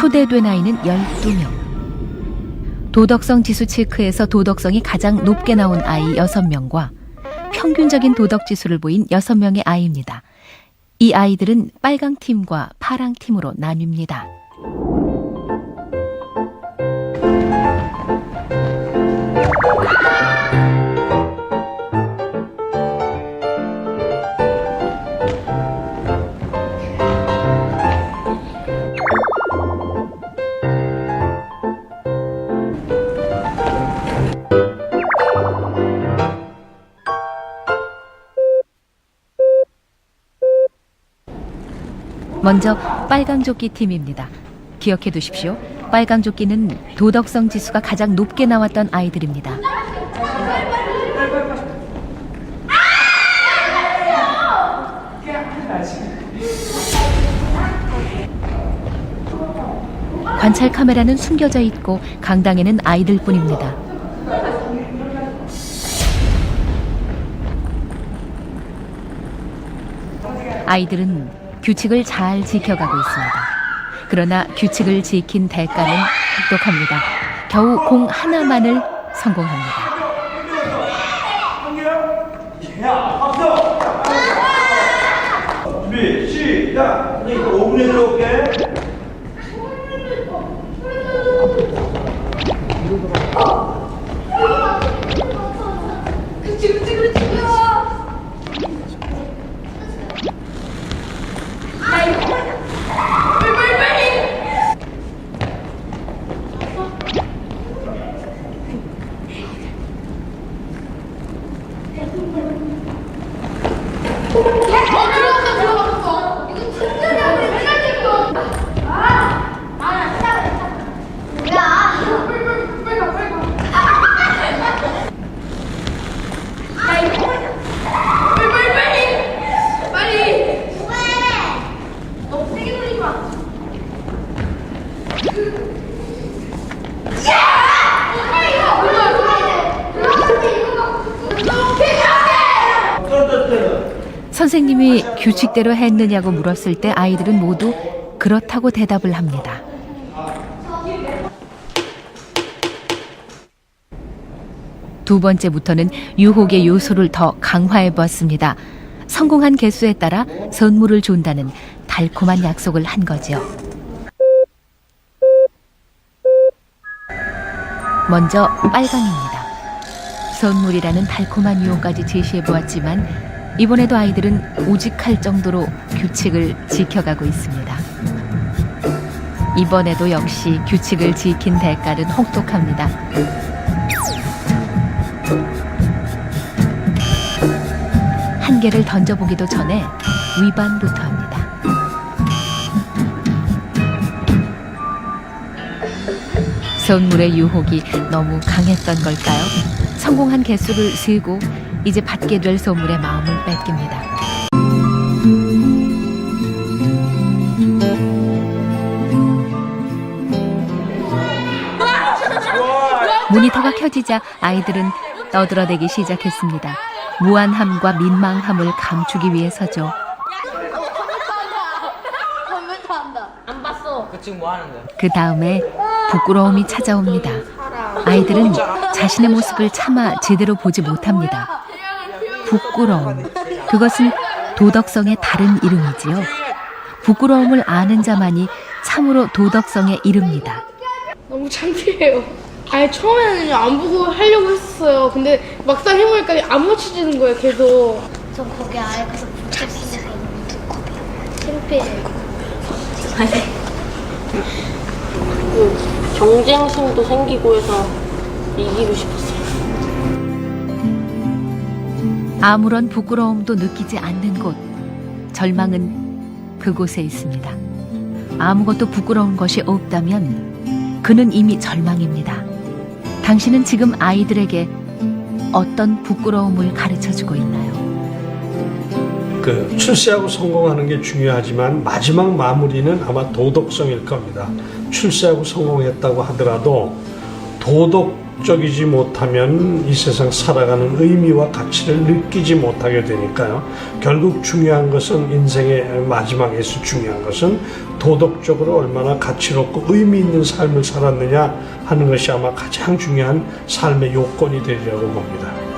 초대된 아이는 12명. 도덕성 지수 체크에서 도덕성이 가장 높게 나온 아이 6명과 평균적인 도덕 지수를 보인 6명의 아이입니다. 이 아이들은 빨강 팀과 파랑 팀으로 나뉩니다. 먼저 빨강조끼 팀입니다. 기억해 두십시오. 빨강조끼는 도덕성 지수가 가장 높게 나왔던 아이들입니다. 관찰 카메라는 숨겨져 있고 강당에는 아이들 뿐입니다. 아이들은 규칙을 잘 지켜가고 있습니다. 그러나 규칙을 지킨 대가는 혹독합니다. 겨우 공 하나만을 성공합니다. 어 선생님이 규칙대로 했느냐고 물었을 때 아이들은 모두 그렇다고 대답을 합니다. 두 번째부터는 유혹의 요소를 더 강화해 보았습니다. 성공한 개수에 따라 선물을 준다는 달콤한 약속을 한 거죠. 먼저 빨강입니다. 선물이라는 달콤한 유혹까지 제시해 보았지만 이번에도 아이들은 오직할 정도로 규칙을 지켜가고 있습니다. 이번에도 역시 규칙을 지킨 대가는 혹독합니다. 한 개를 던져보기도 전에 위반부터 합니다. 선물의 유혹이 너무 강했던 걸까요? 성공한 개수를 세고 이제 받게 될 선물의 마음을 뺏깁니다. 모니터가 켜지자 아이들은 떠들어대기 시작했습니다. 무안함과 민망함을 감추기 위해서죠. 그 다음에 부끄러움이 찾아옵니다. 아이들은 자신의 모습을 차마 제대로 보지 못합니다. 부끄러움. 그것은 도덕성의 다른 이름이지요. 부끄러움을 아는 자만이 참으로 도덕성의 이릅니다. 너무 창피해요. 아니 처음에는 안 보고 하려고 했었어요. 근데 막상 해보니까 안 맞춰지는 거예요. 계속. 저 거기 아예 가서 창피해요. 경쟁심도 생기고 해서 이기고 싶었어요. 아무런 부끄러움도 느끼지 않는 곳. 절망은 그곳에 있습니다. 아무것도 부끄러운 것이 없다면 그는 이미 절망입니다. 당신은 지금 아이들에게 어떤 부끄러움을 가르쳐 주고 있나요? 그 출세하고 성공하는 게 중요하지만 마지막 마무리는 아마 도덕성일 겁니다. 출세하고 성공했다고 하더라도 도덕 도덕적이지 못하면 이 세상 살아가는 의미와 가치를 느끼지 못하게 되니까요. 결국 중요한 것은 인생의 마지막에서 중요한 것은 도덕적으로 얼마나 가치롭고 의미 있는 삶을 살았느냐 하는 것이 아마 가장 중요한 삶의 요건이 되리라고 봅니다.